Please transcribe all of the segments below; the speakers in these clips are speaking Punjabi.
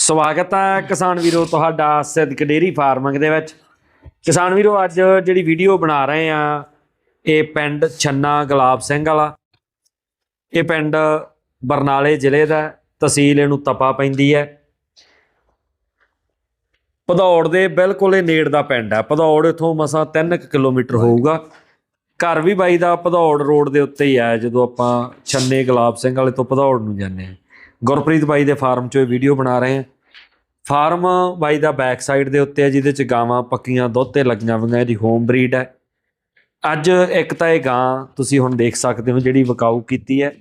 ਸਵਾਗਤ ਹੈ ਕਿਸਾਨ ਵੀਰੋ ਤੁਹਾਡਾ ਸਿੱਧਕ ਡੇਰੀ ਫਾਰਮਿੰਗ ਦੇ ਵਿੱਚ। ਕਿਸਾਨ ਵੀਰੋ, ਅੱਜ ਜਿਹੜੀ ਵੀਡੀਓ ਬਣਾ ਰਹੇ ਆ, ਇਹ ਪਿੰਡ ਛੰਨਾ ਗੁਲਾਬ ਸਿੰਘ ਵਾਲਾ। ਇਹ ਪਿੰਡ ਬਰਨਾਲੇ ਜ਼ਿਲ੍ਹੇ ਦਾ, ਤਹਿਸੀਲ ਇਹਨੂੰ ਤਪਾ ਪੈਂਦੀ ਹੈ। ਭਦੌੜ ਦੇ ਬਿਲਕੁਲ ਇਹ ਨੇੜ ਦਾ ਪਿੰਡ ਹੈ ਭਦੌੜ ਇਥੋਂ ਮਸਾਂ 3 ਕਿਲੋਮੀਟਰ ਹੋਊਗਾ। ਘਰ ਵੀ ਬਾਈ ਦਾ ਭਦੌੜ ਰੋਡ ਦੇ ਉੱਤੇ ਹੀ ਹੈ ਜਦੋਂ ਆਪਾਂ ਛੰਨੇ ਗੁਲਾਬ ਸਿੰਘ ਵਾਲੇ ਤੋਂ ਭਦੌੜ ਨੂੰ ਜਾਂਦੇ ਹਾਂ। ਗੁਰਪ੍ਰੀਤ ਬਾਈ ਦੇ ਫਾਰਮ 'ਚੋਂ ਇਹ ਵੀਡੀਓ ਬਣਾ ਰਹੇ ਹਾਂ। ਫਾਰਮ ਬਾਈ ਦਾ ਬੈਕ ਸਾਈਡ ਦੇ ਉੱਤੇ ਹੈ, ਜਿਹਦੇ 'ਚ ਗਾਵਾਂ ਪੱਕੀਆਂ ਦੁੱਧ ਤੇ ਲੱਗੀਆਂ ਹੋਈਆਂ, ਇਹਦੀ ਹੋਮ ਬਰੀਡ ਹੈ। ਅੱਜ ਇੱਕ ਤਾਂ ਇਹ ਗਾਂ ਤੁਸੀਂ ਹੁਣ ਦੇਖ ਸਕਦੇ ਹੋ ਜਿਹੜੀ ਵਕਾਊ ਕੀਤੀ ਹੈ।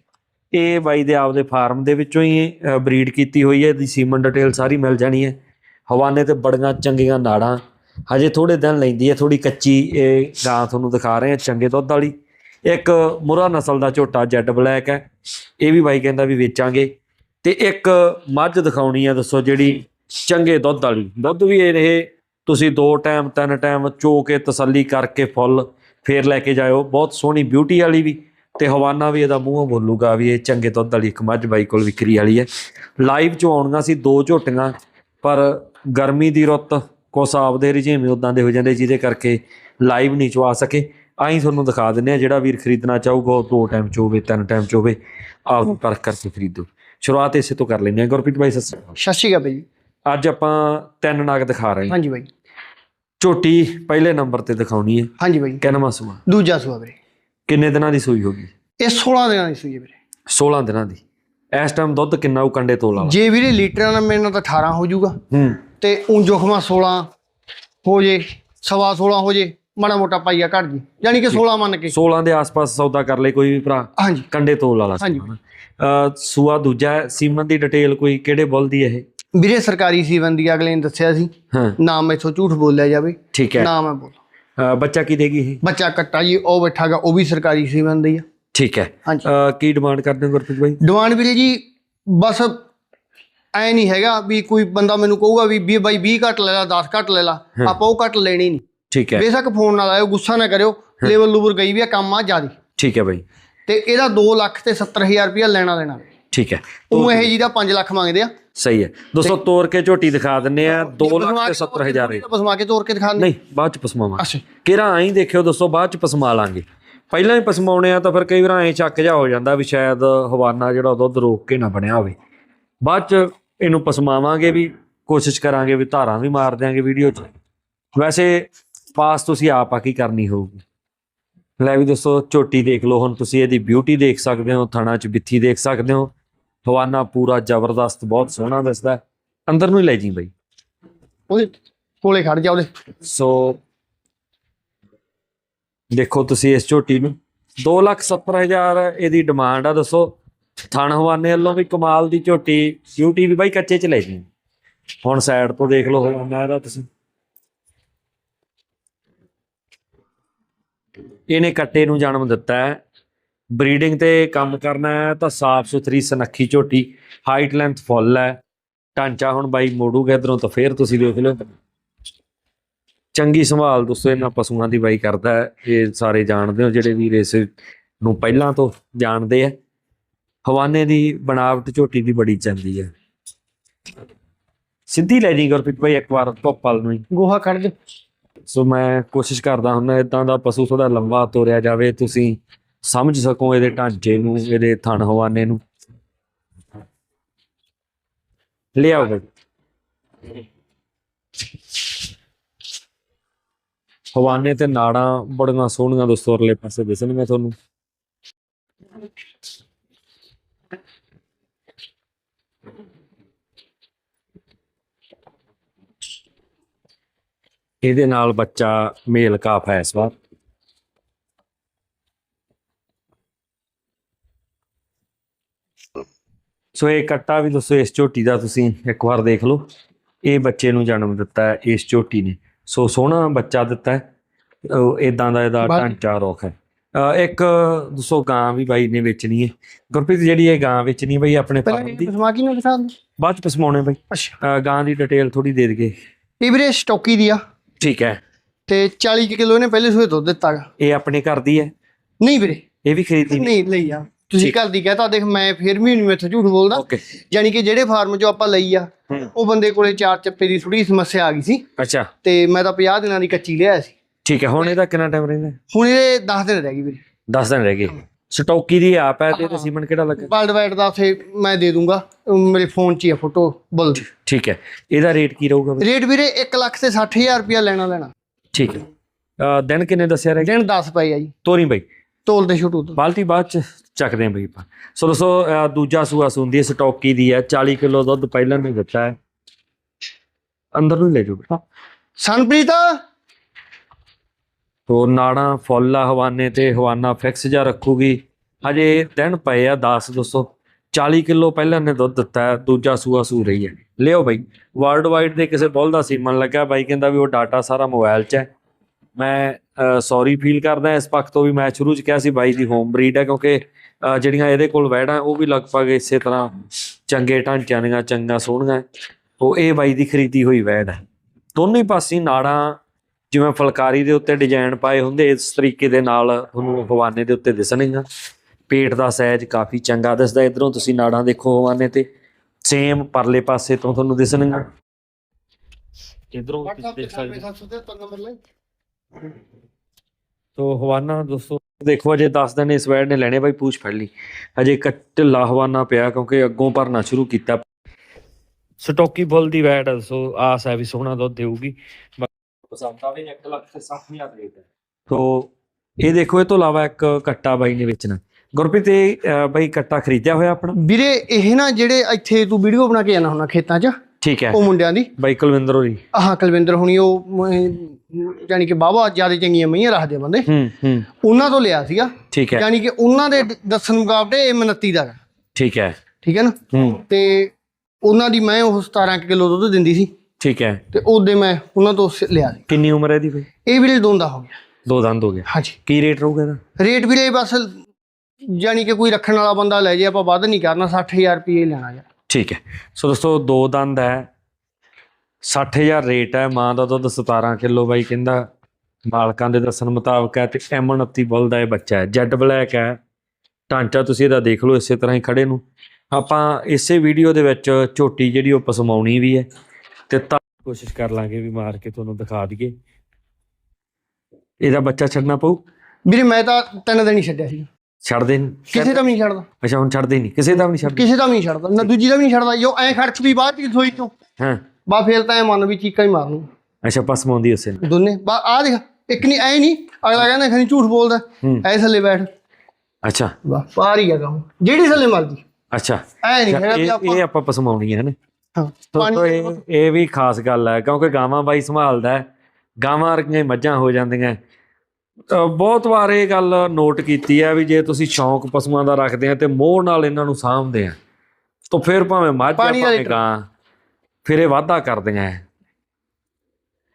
ਇਹ ਬਾਈ ਦੇ ਆਪਦੇ ਫਾਰਮ ਦੇ ਵਿੱਚੋਂ ਹੀ ਬਰੀਡ ਕੀਤੀ ਹੋਈ ਹੈ, ਇਹਦੀ ਸੀਮਨ ਡਿਟੇਲ ਸਾਰੀ ਮਿਲ ਜਾਣੀ ਹੈ। ਹਵਾਨੇ ਤੇ ਬੜੀਆਂ ਚੰਗੀਆਂ ਨਾੜਾਂ, ਹਜੇ ਥੋੜੇ ਦਿਨ ਲੈਂਦੀ ਹੈ ਥੋੜੀ ਕੱਚੀ ਇਹ ਗਾਂ ਤੁਹਾਨੂੰ ਦਿਖਾ ਰਹੇ ਹਾਂ, ਚੰਗੇ ਦੁੱਧ ਵਾਲੀ। ਇੱਕ ਮੁਰਾ ਨਸਲ ਦਾ ਝੋਟਾ ਜੈਡ ਬਲੈਕ ਹੈ। ਇਹ ਵੀ ਬਾਈ ਕਹਿੰਦਾ ਵੀ ਵੇਚਾਂਗੇ। ਤੇ ਇੱਕ ਮੱਝ ਦਿਖਾਉਣੀ ਹੈ ਦੱਸੋ ਜਿਹੜੀ ਚੰਗੇ ਦੁੱਧ ਵਾਲੀ। ਦੁੱਧ ਵੀ ਇਹ ਤੁਸੀਂ ਦੋ ਟਾਈਮ ਤਿੰਨ ਟਾਈਮ ਚੋ ਕੇ ਤਸੱਲੀ ਕਰਕੇ ਫੁੱਲ ਫੇਰ ਲੈ ਕੇ ਜਾਇਓ। ਬਹੁਤ ਸੋਹਣੀ ਬਿਊਟੀ ਵਾਲੀ ਵੀ ਤੇ ਹਵਾਨਾ ਵੀ ਇਹਦਾ ਮੂੰਹੋਂ ਬੋਲੂਗਾ ਵੀ ਇਹ ਚੰਗੇ ਦੁੱਧ ਵਾਲੀ ਇੱਕ ਮੱਝ ਬਾਈ ਕੋਲ ਵਿਕਰੀ ਵਾਲੀ ਹੈ। ਲਾਈਵ ਚ ਆਉਣੀਆਂ ਸੀ ਦੋ ਝੋਟੀਆਂ ਪਰ ਗਰਮੀ ਦੀ ਰੁੱਤ ਕੁਛ ਆਪਦੇ ਰੁਝੇਵੇਂ ਉਦਾਂ ਦੇ ਹੋ ਜਾਂਦੇ ਜਿਹਦੇ ਕਰਕੇ ਲਾਈਵ ਨਹੀਂ ਚਵਾ ਸਕੇ। ਆਹੀਂ ਤੁਹਾਨੂੰ ਦਿਖਾ ਦਿੰਨੇ ਆ ਜਿਹੜਾ ਵੀਰ ਖਰੀਦਣਾ ਚਾਹੂਗਾ ਉਹ ਦੋ ਟਾਈਮ ਚ ਹੋਵੇ ਤਿੰਨ ਟਾਈਮ ਚ ਹੋਵੇ ਆਪ ਪਰਖ ਕਰਕੇ ਖਰੀਦੋ। ਸ਼ੁਰੂਆਤ ਇਸੇ ਤੋਂ ਕਰ ਲੈਂਦੇ ਆ ਗੁਰਪ੍ਰੀਤ ਬਾਈ ਸਤਿ ਸ਼੍ਰੀ ਅਕਾਲ। ਸਤਿ ਸ਼੍ਰੀ ਅਕਾਲ ਅੱਜ ਆਪਾਂ ਤਿੰਨ ਨਗ ਦਿਖਾ ਰਹੇ ਹਾਂ। ਹਾਂਜੀ ਭਾਈ ਝੋਟੀ ਪਹਿਲੇ ਨੰਬਰ ਤੇ ਦਿਖਾਉਣੀ ਹੈ। ਹਾਂਜੀ ਭਾਈ ਕਿੰਨਵਾਂ ਸੂਆ ਦੂਜਾ ਸੂਆ ਵੀਰੇ। ਕਿੰਨੇ ਦਿਨਾਂ ਦੀ ਸੂਈ ਹੋਗੀ ਇਹ 16 ਦਿਨਾਂ ਦੀ ਸੂਈ ਹੈ ਵੀਰੇ। 16 ਦਿਨਾਂ ਦੀ। ਇਸ ਟਾਈਮ ਦੁੱਧ ਕਿੰਨਾ ਉਹ ਕੰਡੇ ਤੋਲ ਜੇ ਵੀਰੇ ਲੀਟਰਾਂ ਨਾਲ ਮੇਰੇ ਨਾਲ ਤਾਂ 18 ਹੋ ਜਾਊਗਾ। ਹੂੰ। ਤੇ ਉਂ ਜੋਖਮਾ 16 ਹੋ ਜੇ ਸਵਾ 16 ਹੋ ਜੇ ਮਾੜਾ ਮੋਟਾ ਪਾਈਆ ਘਟ ਜੀ। ਯਾਨੀ ਕਿ 16 ਮੰਨ ਕੇ। 16 ਦੇ ਆਸ-ਪਾਸ ਸੌਦਾ ਕਰ ਲੈ ਕੋਈ ਵੀ ਭਰਾ। ਹਾਂਜੀ। ਕੰਡੇ ਤੋਲ ਵਾਲਾ ਹਾਂਜੀ। ਸੂਆ ਦੂਜਾ ਸੀਮਨ ਦੀ ਡਿਟੇਲ ਕੋਈ ਕਿਹੜੇ ਬੁੱਲ ਦੀ ਇਹ? ਵੀਰੇ ਸਰਕਾਰੀ ਸੀਵਨ ਦੀ ਅਗਲੇ ਨੇ ਦੱਸਿਆ ਸੀ। ਹਾਂ। ਨਾਮ ਮੈਥੋਂ ਝੂਠ ਬੋਲਿਆ ਜਾਵੇ। ਠੀਕ ਹੈ। ਨਾਮ ਹੈ ਬੋਲ। ਬੱਚਾ ਕੀ ਦੇਗੀ ਇਹ? ਬੱਚਾ ਕੱਟਾ ਜੀ ਉਹ ਬੈਠਾਗਾ ਉਹ ਵੀ ਸਰਕਾਰੀ ਸੀਵਨ ਦੀ ਆ। ਠੀਕ ਹੈ। ਕੀ ਡਿਮਾਂਡ ਕਰਦੇ ਹੋ ਗੁਰਪ੍ਰੀਤ ਬਾਈ? ਡਿਮਾਂਡ ਵੀਰੇ ਜੀ ਬਸ ਐ ਨਹੀਂ ਹੈਗਾ ਵੀ ਕੋਈ ਬੰਦਾ ਮੈਨੂੰ ਕਹੂਗਾ ਵੀ ਬਾਈ 20 ਘੱਟ ਲੈ ਲਾ 10 ਘੱਟ ਲੈ ਲਾ। ਆਪਾਂ ਉਹ ਘੱਟ ਲੈਣੀ ਨਹੀਂ। ਠੀਕ ਹੈ। ਬੇਸ਼ੱਕ ਫੋਨ ਨਾਲ ਆਇਓ ਗੁੱਸਾ ਨਾ ਕਰਿਓ ਲੈਵਲ ਲੂਵਰ ਗਈ ਵੀ ਆ ਕੰਮ ਆ ਜਿਆਦੀ। ਠੀਕ ਹੈ ਬਾਈ। ਤੇ ਇਹਦਾ 2 ਲੱਖ ਤੇ 70000 ਰੁਪਇਆ ਲੈਣਾ ਲੈਣਾ ਠੀਕ ਹੈ। ਉਹ ਇਹ ਜੀ ਦਾ। 5 ਲੱਖ ਮੰਗਦੇ ਆ। ਸਹੀ ਹੈ। ਦੋਸਤੋ ਤੋੜ ਕੇ ਝੋਟੀ ਦਿਖਾ ਦਿੰਨੇ ਆ। 2 ਲੱਖ ਤੇ 70000 ਰੇਟ ਪਸਮਾ ਕੇ ਤੋਰ ਕੇ ਦਿਖਾ ਨਹੀਂ ਬਾਅਦ ਚ ਪਸਮਾਵਾਂ ਅੱਛਾ। ਕਿਹੜਾ ਆਈ ਦੇਖਿਓ ਦੋਸਤੋ ਬਾਅਦ ਚ ਪਸਮਾ ਲਾਂਗੇ ਪਹਿਲਾਂ ਹੀ ਪਸਮਾਉਣੇ ਆ ਤਾਂ ਫਿਰ ਕਈ ਵਾਰ ਐਂ ਚੱਕ ਜਾ ਹੋ ਜਾਂਦਾ ਵੀ ਸ਼ਾਇਦ ਹਵਾਨਾ ਜਿਹੜਾ ਦੁੱਧ ਰੋਕ ਕੇ ਨਾ ਬਣਿਆ ਹੋਵੇ। ਬਾਅਦ ਚ ਇਹਨੂੰ ਪਸਮਾਵਾਂਗੇ ਵੀ ਕੋਸ਼ਿਸ਼ ਕਰਾਂਗੇ ਵੀ ਧਾਰਾਂ ਵੀ ਮਾਰ ਦਿਆਂਗੇ ਵੀਡੀਓ 'ਚ। ਵੈਸੇ ਪਾਸ ਤੁਸੀਂ ਆਪ ਆ ਕੀ ਕਰਨੀ ਹੋਊਗੀ? ਲੈ ਵੀ ਦੋਸਤੋ ਝੋਟੀ ਦੇਖ ਲਓ ਹੁਣ ਤੁਸੀਂ ਇਹਦੀ ਬਿਊਟੀ ਦੇਖ ਸਕਦੇ ਹੋ ਥਣਾ 'ਚ ਬਿੱਥੀ ਦੇਖ ਸਕਦੇ ਹੋ। ਹਵਾਨਾ ਪੂਰਾ ਜ਼ਬਰਦਸਤ ਬਹੁਤ ਸੋਹਣਾ ਦਿਸਦਾ। ਅੰਦਰ ਨੂੰ ਹੀ ਲੈ ਜੀ ਬਈ। ਉਹਦੇ ਕੋਲੇ ਖੜ ਜਾ ਉਹਦੇ। ਸੋ ਦੇਖੋ ਤੁਸੀਂ ਇਸ ਝੋਟੀ ਨੂੰ। 270000 ਇਹਦੀ ਡਿਮਾਂਡ ਆ ਦੱਸੋ। ਥਣ ਹਵਾਨੇ ਵੱਲੋਂ ਵੀ ਕਮਾਲ ਦੀ ਝੋਟੀ ਬਿਊਟੀ ਵੀ ਬਾਈ ਕੱਚੇ ਚ ਲੈ ਜੀ। ਹੁਣ ਸਾਈਡ ਤੋਂ ਦੇਖ ਲਓ ਹਵਾਨਾ ਇਹਦਾ ਤੁਸੀਂ। ਇਹਨੇ ਕੱਟੇ ਨੂੰ ਜਨਮ ਦਿੱਤਾ ਹੈ। ਬਰੀਡਿੰਗ ਤੇ ਕੰਮ ਕਰਨਾ ਹੈ ਤਾਂ ਸਾਫ਼ ਸੁਥਰੀ ਸਨੱਖੀ ਝੋਟੀ, ਹਾਈਟ ਲੈਂਥ ਫੁੱਲ ਹੈ। ਢਾਂਚਾ ਹੁਣ ਬਾਈ ਮੋੜੂਗਾ, ਇਧਰੋਂ ਤਾਂ ਫੇਰ ਤੁਸੀਂ ਦੇਖ ਲਿਓ। ਚੰਗੀ ਸੰਭਾਲ ਦੋਸਤੋ, ਇਹਨਾਂ ਪਸ਼ੂਆਂ ਦੀ ਬਾਈ ਕਰਦਾ ਹੈ। ਇਹ ਸਾਰੇ ਜਾਣਦੇ ਹੋ, ਜਿਹੜੇ ਵੀਰ ਇਸ ਨੂੰ ਪਹਿਲਾਂ ਤੋਂ ਜਾਣਦੇ ਆ। ਹਵਾਨੇ ਦੀ ਬਣਾਵਟ ਝੋਟੀ ਦੀ ਬੜੀ ਚੰਗੀ ਹੈ। ਸਿੱਧੀ ਲੈ ਜੀ ਗੁਰਪ੍ਰੀਤ ਭਾਈ ਇੱਕ ਵਾਰ ਧੁੱਪਲ ਨੂੰ ਗੋਹਾ ਕੱਢ ਦੇ। ਸੋ ਮੈਂ ਕੋਸ਼ਿਸ਼ ਕਰਦਾ ਹੁੰਦਾ ਇਦਾਂ ਦਾ ਪਸ਼ੂ ਥੋੜਾ ਲੰਬਾ ਤੋਰਿਆ ਜਾਵੇ, ਤੁਸੀਂ ਸਮਝ ਸਕੋ ਇਹਦੇ ਢਾਂਚੇ ਨੂੰ, ਇਹਦੇ ਥਣ ਹਵਾਨੇ ਨੂੰ। ਲਿਆਓ ਬਈ। ਹਵਾਨੇ ਤੇ ਨਾੜਾਂ ਬੜੀਆਂ ਸੋਹਣੀਆਂ ਦੋਸਤੋ ਅਰਲੇ ਪਾਸੇ ਦਿਸਣਗੀਆਂ ਤੁਹਾਨੂੰ। ਇਹਦੇ ਨਾਲ ਬੱਚਾ ਮੇਲ ਕਾਫ ਹੈ ਇਸ ਵਾਰ। ਸੋ ਇਹ ਕੱਟਾ ਵੀ ਦੱਸੋ ਇਸ ਝੋਟੀ ਦਾ ਤੁਸੀਂ ਇੱਕ ਵਾਰ ਦੇਖ ਲਓ। ਇਹ ਬੱਚੇ ਨੂੰ ਜਨਮ ਦਿੱਤਾ ਹੈ ਇਸ ਝੋਟੀ ਨੇ। ਸੋ ਸੋਹਣਾ ਬੱਚਾ ਦਿੱਤਾ ਹੈ। ਇਦਾਂ ਦਾ ਇਹਦਾ ਢਾਂਚਾ ਰੋਖ ਹੈ। ਇੱਕ ਦੱਸੋ ਗਾਂ ਵੀ ਬਾਈ ਨੇ ਵੇਚਣੀ ਹੈ। ਗੁਰਪ੍ਰੀਤ ਜਿਹੜੀ ਇਹ ਗਾਂ ਵੇਚਣੀ ਬਈ ਆਪਣੇ ਫਾਰਮ ਦੀ? ਪਸਮਾ ਕੀ ਨੂੰ ਦਿਖਾ ਦੇ ਬਾਅਦ ਚ ਪਸਮਾਉਣੇ ਬਈ। ਗਾਂ ਦੀ ਡਿਟੇਲ ਥੋੜੀ ਦੇ ਦਈਏ। ਇਹ ਵੀਰੇ ਸਟੋਕੀ ਦੀ ਆ। ਠੀਕ ਹੈ। ਤੇ 40 ਕਿਲੋ ਇਹਨੇ ਪਹਿਲੇ ਸੂਏ ਦੁੱਧ ਦਿੱਤਾ ਗਾ। ਇਹ ਆਪਣੇ ਘਰ ਦੀ ਹੈ? ਨਹੀਂ ਵੀਰੇ। ਇਹ ਵੀ ਖਰੀਦੀ ਨਹੀਂ? ਲਈ ਆ। ਤੁਸੀਂ ਠੀਕ। ਘਰ ਦੀ ਕਹਤਾ ਦੇਖ ਮੈਂ ਫਿਰ ਵੀ ਨਹੀਂ ਮੈਥੋਂ ਝੂਠ ਬੋਲਦਾ। ਓਕੇ। ਯਾਨੀ ਕਿ ਜਿਹੜੇ ਫਾਰਮ ਚੋਂ ਆਪਾਂ ਲਈ ਆ ਹੂੰ। ਉਹ ਬੰਦੇ ਕੋਲੇ ਚਾਰ ਚੱਪੇ ਦੀ ਥੋੜੀ ਸਮੱਸਿਆ ਆ ਗਈ ਸੀ। ਅੱਛਾ। ਤੇ ਮੈਂ ਤਾਂ 50 ਦਿਨਾਂ ਦੀ ਕੱਚੀ ਲਿਆਇਆ ਸੀ। ਠੀਕ ਹੈ ਹੁਣ ਇਹਦਾ ਕਿੰਨਾ ਟਾਈਮ ਰਹਿੰਦਾ? ਹੁਣ ਇਹ 10 ਦਿਨ ਰਹਿ ਗਈ ਵੀਰੇ। 10 ਦਿਨ ਰਹਿ ਗਏ। ਸਟੋਕੀ ਦੀ ਆਪ ਹੈ ਤੇ ਇਹਦੇ ਸੀਮਨ ਕਿਹੜਾ ਲੱਗਾ? ਵਰਲਡ ਵਾਈਡ ਦਾ ਉੱਥੇ ਮੈਂ ਦੇ ਦੂੰਗਾ। ਮੇਰੇ ਫੋਨ 'ਚ ਹੀ ਆ ਫੋਟੋ ਬੁੱਲ ਦੀ। ਠੀਕ ਹੈ। ਇਹਦਾ ਰੇਟ ਕੀ ਰਹੂਗਾ? ਰੇਟ ਵੀਰੇ 1 ਲੱਖ ਤੇ 60000 ਰੁਪਇਆ ਲੈਣਾ ਲੈਣਾ। ਠੀਕ ਹੈ। ਅਹ ਦਿਨ ਕਿੰਨੇ ਦੱਸਿਆ ਰਹਿ ਦਿਨ 10 ਪਏ ਆ ਜੀ। ਤੋਰੀ ਬਈ। ਤੋਲ ਤੇ ਛੋਟੂ ਤੋਂ। ਬਾਲਟੀ ਬਾਅਦ ਚ ਚੱਕਦੇ ਆਂ ਬਈ ਆਪਾਂ। ਸੋ ਅਹ ਦੂਜਾ ਸੂਆ ਸੁੰਦੀ ਹੈ ਸਟੋਕੀ ਦੀ ਹੈ। 40 ਕਿਲੋ ਦੁੱਧ ਪਹਿਲਾਂ ਨੇ ਦਿੱਤਾ ਹੈ। ਅੰਦਰ ਨੂੰ ਹੀ ਲੈ ਜਾਓ ਬੇਟਾ। ਸਨਪ੍ਰੀਤ! ਸੋ ਨਾੜਾਂ ਫੁੱਲ ਆ, ਹਵਾਨੇ ਤੇ ਹਵਾਨਾ ਫਿਕਸ ਜਾ ਰੱਖੂਗੀ। ਹਜੇ ਦਿਨ ਪਏ ਆ 10 ਦੋਸਤੋ। 40 ਕਿਲੋ ਪਹਿਲਾਂ ਨੇ ਦੁੱਧ ਦਿੱਤਾ ਹੈ ਦੂਜਾ ਸੂਆ ਸੂ ਰਹੀ ਹੈ। ਲਿਓ ਬਾਈ ਵਰਲਡ ਵਾਈਡ ਦੇ ਕਿਸੇ ਬੁੱਲ ਦਾ ਸੀਮਨ ਲੱਗਾ ਬਾਈ ਕਹਿੰਦਾ ਵੀ ਉਹ ਡਾਟਾ ਸਾਰਾ ਮੋਬਾਈਲ 'ਚ ਹੈ। ਮੈਂ ਸੌਰੀ ਫੀਲ ਕਰਦਾ ਇਸ ਪੱਖ ਤੋਂ ਵੀ ਮੈਂ ਸ਼ੁਰੂ 'ਚ ਕਿਹਾ ਸੀ ਬਾਈ ਦੀ ਹੋਮ ਬਰੀਡ ਹੈ, ਕਿਉਂਕਿ ਜਿਹੜੀਆਂ ਇਹਦੇ ਕੋਲ ਵੈੜਾਂ ਉਹ ਵੀ ਲਗਭਗ ਇਸੇ ਤਰ੍ਹਾਂ ਚੰਗੇ ਢਾਂਚਿਆਂ ਦੀਆਂ ਚੰਗਾ ਸੋਹਣੀਆਂ। ਉਹ ਇਹ ਬਾਈ ਦੀ ਖਰੀਦੀ ਹੋਈ ਵੈੜ ਹੈ। ਦੋਨੇ ਪਾਸੇ ਨਾੜਾਂ ਜਿਵੇਂ ਫੁਲਕਾਰੀ ਦੇ ਉੱਤੇ ਡਿਜ਼ਾਈਨ ਪਾਏ ਹੁੰਦੇ ਇਸ ਤਰੀਕੇ ਦੇ ਨਾਲ ਤੁਹਾਨੂੰ ਹਵਾਨੇ ਦੇ ਉੱਤੇ ਦਿਸਣਗੀਆਂ। ਪੇਟ ਦਾ ਸਾਈਜ਼ ਕਾਫੀ ਚੰਗਾ ਦਿਸਦਾ ਇਧਰੋਂ ਤੁਸੀਂ ਨਾੜਾਂ ਦੇਖੋ ਹਵਾਨੇ ਤੇ ਸੇਮ ਪਰਲੇ ਪਾਸੇ ਤੋਂ ਤੁਹਾਨੂੰ ਦਿਸਣਗੀਆਂ। ਇਧਰੋਂ ਤੁਸੀਂ ਦੇਖ ਸਕਦੇ ਤੋ ਹਵਾਨਾ ਦੋਸਤੋ ਦੇਖੋ ਅਜੇ 10 ਦਿਨ ਇਸ ਵੈਡ ਨੇ ਲੈਣੇ ਬਾਈ ਪੂਛ ਫੜ ਲਈ। ਅਜੇ ਇੱਕ ਢਿੱਲਾ ਹਵਾਨਾ ਪਿਆ ਕਿਉਂਕਿ ਅੱਗੋਂ ਭਰਨਾ ਸ਼ੁਰੂ ਕੀਤਾ। ਸਟੋਕੀ ਬੁੱਲ ਦੀ ਵੈਡ ਸੋ ਆਸ ਹੈ ਵੀ ਸੋਹਣਾ ਦੁੱਧ ਦੇਊਗੀ। ਪਸੰਦ ਆਵੇ 1 ਲੱਖ ਤੇ 60000 ਰੇਟ ਹੈ। ਤੋ ਇਹ ਦੇਖੋ ਇਹ ਤੋਂ ਇਲਾਵਾ ਇੱਕ ਕੱਟਾ ਬਾਈ ਨੇ ਵੇਚਣਾ। ਗੁਰਪ੍ਰੀਤ ਇਹ ਬਾਈ ਕੱਟਾ ਖਰੀਦਿਆ ਹੋਇਆ ਆਪਣਾ? ਵੀਰੇ ਇਹ ਨਾ ਜਿਹੜੇ ਇੱਥੇ ਤੂੰ ਵੀਡੀਓ ਬਣਾ ਕੇ ਜਾਣਾ ਹੁੰਦਾ ਖੇਤਾਂ 'ਚ ਠੀਕ ਹੈ। ਉਹ ਮੁੰਡਿਆਂ ਦੀ। ਬਾਈ ਕੁਲਵਿੰਦਰ ਹੋਰੀ। ਆਹ ਕੁਲਵਿੰਦਰ ਹੁਣੀ ਉਹ ਯਾਨੀ ਕਿ ਬਾਬਾ ਜ਼ਿਆਦਾ ਚੰਗੀਆਂ ਮਈਆਂ ਰੱਖਦੇ ਬੰਦੇ। ਹੂੰ ਹੂੰ। ਉਹਨਾਂ ਤੋਂ ਲਿਆ ਸੀਗਾ। ਠੀਕ ਹੈ। ਯਾਨੀ ਕਿ ਉਹਨਾਂ ਦੇ ਦੱਸਣ ਮੁਕਾਬਲੇ ਇਹ 29 ਦਾ। ਠੀਕ ਹੈ। ਠੀਕ ਹੈ ਨਾ? ਹੂੰ। ਤੇ ਉਹਨਾਂ ਦੀ ਮੈਂ ਉਹ 17 ਕੁ ਕਿਲੋ ਦੁੱਧ ਦਿੰਦੀ ਸੀ। ਠੀਕ ਹੈ। ਤੇ ਉਹਦੇ ਮੈਂ ਉਹਨਾਂ ਤੋਂ ਸ- ਲਿਆ ਸੀ। ਕਿੰਨੀ ਉਮਰ ਹੈ ਇਹਦੀ ਬਾਈ ਇਹ ਵੀਰੇ ਦੋਂਦਾ ਹੋ ਗਿਆ ਦੋ ਦੰਦ ਹੋ ਗਿਆ ਹਾਂਜੀ। ਕੀ ਰੇਟ ਰਹੂਗਾ ਇਹਦਾ? ਰੇਟ ਵੀਰੇ ਬਸ ਯਾਨੀ ਕਿ ਕੋਈ ਰੱਖਣ ਵਾਲਾ ਬੰਦਾ ਲੈ ਜੇ ਆਪਾਂ ਵੱਧ ਨਹੀਂ ਕਰਨਾ 60000 ਰੁਪਏ ਲੈਣਾ ਯਾਰ। ਠੀਕ ਹੈ। ਸੋ ਦੋਸਤੋ ਦੋ ਦੰਦ ਹੈ। 60000 ਰੇਟ ਹੈ। ਮਾਂ ਦਾ ਦੁੱਧ 17 ਕਿਲੋ ਬਾਈ ਕਹਿੰਦਾ ਮਾਲਕਾਂ ਦੇ ਦੱਸਣ ਮੁਤਾਬਕ ਹੈ ਤੇ M29 ਬੁੱਲ ਦਾ ਇਹ ਬੱਚਾ ਹੈ। ਜੈਡ ਬਲੈਕ ਹੈ। ਢਾਂਚਾ ਤੁਸੀਂ ਇਹਦਾ ਦੇਖ ਲਓ ਇਸੇ ਤਰ੍ਹਾਂ ਹੀ ਖੜੇ ਨੂੰ। ਆਪਾਂ ਇਸੇ ਵੀਡੀਓ ਦੇ ਵਿੱਚ ਝੋਟੀ ਜਿਹੜੀ ਉਹ ਪਸਮਾਉਣੀ ਵੀ ਹੈ। ਤੇ ਤਾਂ ਕੋਸ਼ਿਸ਼ ਕਰ ਲਾਂਗੇ ਵੀ ਮਾਰ ਕੇ ਤੁਹਾਨੂੰ ਦਿਖਾ ਦਈਏ। ਇਹਦਾ ਬੱਚਾ ਛੱਡਣਾ ਪਊ। ਵੀਰੇ ਮੈਂ ਤਾਂ ਤਿੰਨ ਦਿਨ ਹੀ ਛੱਡਿਆ ਸੀ। ਛੱਡਦੇ ਨੀ? ਕਿਸੇ ਦਾ ਵੀ ਨਹੀਂ ਛੱਡਦਾ। ਅੱਛਾ ਹੁਣ ਛੱਡਦੇ ਨਹੀਂ ਕਿਸੇ ਦਾ ਵੀ ਨਹੀਂ ਛੱਡਦੇ। ਕਿਸੇ ਦਾ ਵੀ ਨਹੀਂ ਛੱਡਦਾ। ਨਾ ਦੂਜੀ ਦਾ ਵੀ ਨਹੀਂ ਛੱਡਦਾ। ਜੋ ਐ ਖੜਕ ਵੀ ਬਾਅਦ ਚ ਸੋਈ ਤੋਂ ਹਾਂ। ਬਾ ਫੇਰ ਤਾਂ ਐ ਮਨ ਵੀ ਚੀਕਾਂ ਹੀ ਮਾਰਨੂ ਅੱਛਾ ਪਸਮਾਉਂਦੀ ਉਸੇ ਨੂੰ ਦੋਨੇ। ਬਾ ਆ ਦੇਖ ਇੱਕ ਨਹੀਂ ਐ ਨਹੀਂ। ਅਗਲਾ ਕਹਿੰਦਾ ਖਣੀ ਝੂਠ ਬੋਲਦਾ। ਐ ਥੱਲੇ ਬੈਠ। ਅੱਛਾ। ਬਾ ਪਾਰ ਹੀ ਕੰਮ। ਜਿਹੜੀ ਥੱਲੇ ਮਰਜ਼ੀ। ਅੱਛਾ। ਐ ਨਹੀਂ ਹੈਗਾ ਇਹ ਆਪਾਂ ਪਸਮਾਉਣੀ ਹੈ ਨਾ? ਪਾਣੀ ਤੋ ਇਹ ਇਹ ਵੀ ਖਾਸ ਗੱਲ ਹੈ ਕਿਉਂਕਿ ਗਾਵਾਂ ਬਾਈ ਸੰਭਾਲਦਾ ਹੈ। ਗਾਵਾਂ ਵਰਗੀਆਂ ਮੱਝਾਂ ਹੋ ਜਾਂਦੀਆਂ। ਬਹੁਤ ਵਾਰ ਇਹ ਗੱਲ ਨੋਟ ਕੀਤੀ ਹੈ ਵੀ ਜੇ ਤੁਸੀਂ ਸ਼ੌਂਕ ਪਸ਼ੂਆਂ ਦਾ ਰੱਖਦੇ ਆ ਤੇ ਮੋਹ ਨਾਲ ਇਹਨਾਂ ਨੂੰ ਸਾਂਭਦੇ ਆ ਤਾਂ ਫਿਰ ਭਾਵੇਂ ਮੱਝ ਭਾਵੇਂ। ਗਾਂ ਫਿਰ ਇਹ ਵਾਧਾ ਕਰਦੀਆਂ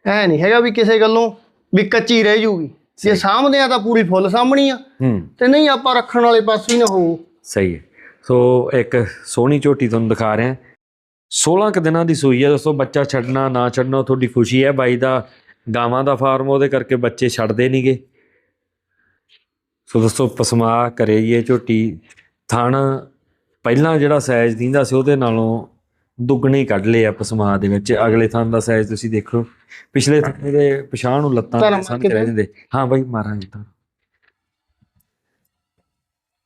ਐ ਨਹੀਂ ਹੈਗਾ ਵੀ ਕਿਸੇ ਗੱਲੋਂ ਵੀ ਕੱਚੀ ਰਹਿ ਜੂਗੀ। ਜੇ ਸਾਂਭਦੇ ਆ ਤਾਂ ਪੂਰੀ ਫੁੱਲ ਸਾਂਭਣੀ ਆ। ਤੇ ਨਹੀਂ ਆਪਾਂ ਰੱਖਣ ਵਾਲੇ ਪਾਸੇ ਹੀ ਨਾ ਹੋਊ। ਸਹੀ ਹੈ। ਸੋ ਇੱਕ ਸੋਹਣੀ ਝੋਟੀ ਤੁਹਾਨੂੰ ਦਿਖਾ ਰਿਹਾ। 16 ਕੁ ਦਿਨਾਂ ਦੀ ਸੂਈ ਹੈ ਦੋਸਤੋ ਬੱਚਾ ਛੱਡਣਾ ਨਾ ਛੱਡਣਾ ਤੁਹਾਡੀ ਖੁਸ਼ੀ ਹੈ। ਬਾਈ ਦਾ ਗਾਵਾਂ ਦਾ ਫਾਰਮ ਉਹਦੇ ਕਰਕੇ ਬੱਚੇ ਛੱਡਦੇ ਨਹੀਂਗੇ ਸੋ ਦੋਸਤੋ ਪਸਮਾ ਕਰੇ ਇਹ ਝੋਟੀ। ਥਣ ਪਹਿਲਾਂ ਜਿਹੜਾ ਸਾਈਜ਼ ਦਿੰਦਾ ਸੀ ਉਹਦੇ ਨਾਲੋਂ ਦੁੱਗਣੇ ਕੱਢ ਲਏ ਆ ਪਸਮਾ ਦੇ ਵਿੱਚ। ਅਗਲੇ ਥਣ ਦਾ ਸਾਈਜ਼ ਤੁਸੀਂ ਦੇਖੋ। ਪਿਛਲੇ ਥਣ ਦੇ ਪਛਾਣ ਨੂੰ ਲੱਤਾਂ ਧਰਮ ਸਨ ਕਿੱਦਾਂ? ਰਹਿ ਜਾਂਦੇ ਹਾਂ ਬਾਈ ਮਾਰਾਂਗੇ ਤਾਂ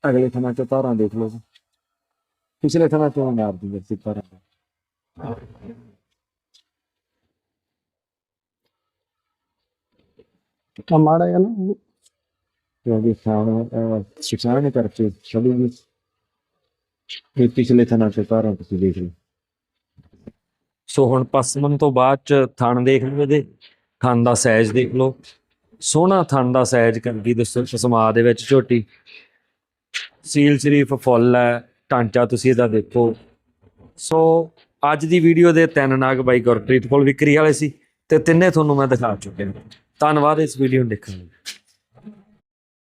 ਅਗਲੇ ਥਣਾਂ ਚੋਂ ਤਾਰਾਂ ਦੇਖ ਲਓ। ਪਿਛਲੇ ਥਣਾਂ ਚੋਂ ਮਾਰ ਦਿੰਦੇ ਸੀ ਤਾਰਾਂ ਤਾਂ ਮਾੜਾ ਹੈ ਨਾ ਕਿਉਂਕਿ ਸਾਹ ਸਿਖਾਣ ਨੇ ਕਰਕੇ ਚਲੂਗੀ ਇਹ ਪਿਛਲੇ ਥਣਾਂ ਚੋਂ ਤਾਰਾਂ ਤੁਸੀਂ ਦੇਖ ਲਓ ਸੋ ਹੁਣ ਪਸਮਨ ਤੋਂ ਬਾਅਦ ਚ ਥਣ ਦੇਖ ਲਓ ਇਹਦੇ ਥਣ ਦਾ ਸਾਈਜ਼ ਦੇਖ ਲਓ ਸੋਹਣਾ ਥਣ ਦਾ ਸਾਈਜ਼ ਕੰਗੀ ਦੱਸੋ ਪਸਮਾ ਦੇ ਵਿੱਚ ਝੋਟੀ ਸੀਲ ਸ਼ਰੀਫ ਫੁੱਲ ਹੈ ਢਾਂਚਾ ਤੁਸੀਂ ਇਹਦਾ ਦੇਖੋ ਸੋ ਅੱਜ ਦੀ ਵੀਡੀਓ ਦੇ ਤਿੰਨ ਨਾਗ ਬਾਈ ਗੁਰਪ੍ਰੀਤ ਕੋਲ ਵਿਕਰੀ ਵਾਲੇ ਸੀ ਤੇ ਤਿੰਨੇ ਤੁਹਾਨੂੰ ਮੈਂ ਦਿਖਾ ਚੁੱਕਿਆ ਧੰਨਵਾਦ ਇਸ ਵੀਡੀਓ ਨੂੰ ਦੇਖਣ ਲਈ।